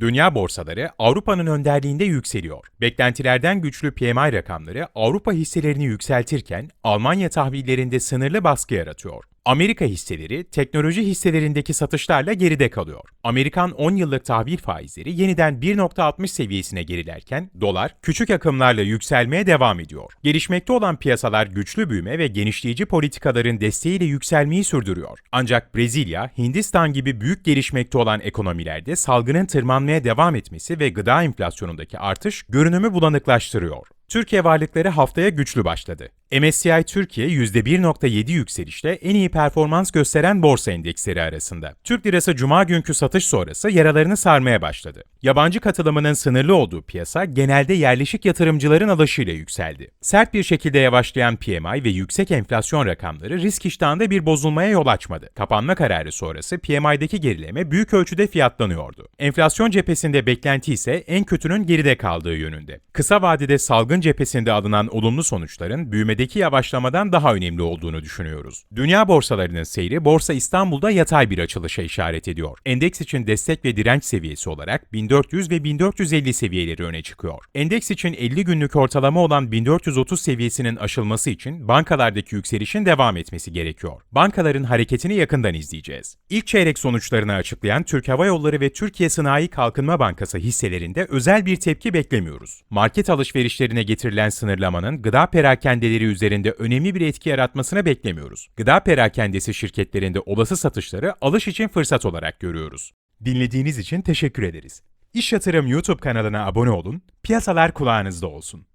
Dünya borsaları Avrupa'nın önderliğinde yükseliyor. Beklentilerden güçlü PMI rakamları Avrupa hisselerini yükseltirken Almanya tahvillerinde sınırlı baskı yaratıyor. Amerika hisseleri teknoloji hisselerindeki satışlarla geride kalıyor. Amerikan 10 yıllık tahvil faizleri yeniden 1.60 seviyesine gerilerken dolar küçük akımlarla yükselmeye devam ediyor. Gelişmekte olan piyasalar güçlü büyüme ve genişleyici politikaların desteğiyle yükselmeyi sürdürüyor. Ancak Brezilya, Hindistan gibi büyük gelişmekte olan ekonomilerde salgının tırmanmaya devam etmesi ve gıda enflasyonundaki artış görünümü bulanıklaştırıyor. Türkiye varlıkları haftaya güçlü başladı. MSCI Türkiye %1.7 yükselişle en iyi performans gösteren borsa endeksleri arasında. Türk lirası cuma günkü satış sonrası yaralarını sarmaya başladı. Yabancı katılımının sınırlı olduğu piyasa genelde yerleşik yatırımcıların alışıyla yükseldi. Sert bir şekilde yavaşlayan PMI ve yüksek enflasyon rakamları risk iştahında bir bozulmaya yol açmadı. Kapanma kararı sonrası PMI'deki gerileme büyük ölçüde fiyatlanıyordu. Enflasyon cephesinde beklenti ise en kötünün geride kaldığı yönünde. Kısa vadede salgın cephesinde alınan olumlu sonuçların büyümedeki yavaşlamadan daha önemli olduğunu düşünüyoruz. Dünya borsalarının seyri Borsa İstanbul'da yatay bir açılışa işaret ediyor. Endeks için destek ve direnç seviyesi olarak 1400 ve 1450 seviyeleri öne çıkıyor. Endeks için 50 günlük ortalama olan 1430 seviyesinin aşılması için bankalardaki yükselişin devam etmesi gerekiyor. Bankaların hareketini yakından izleyeceğiz. İlk çeyrek sonuçlarını açıklayan Türk Hava Yolları ve Türkiye Sanayi Kalkınma Bankası hisselerinde özel bir tepki beklemiyoruz. Market alışverişlerine getirilen sınırlamanın gıda perakendeleri üzerinde önemli bir etki yaratmasını beklemiyoruz. Gıda perakendesi şirketlerinde olası satışları alış için fırsat olarak görüyoruz. Dinlediğiniz için teşekkür ederiz. İş Yatırım YouTube kanalına abone olun, piyasalar kulağınızda olsun.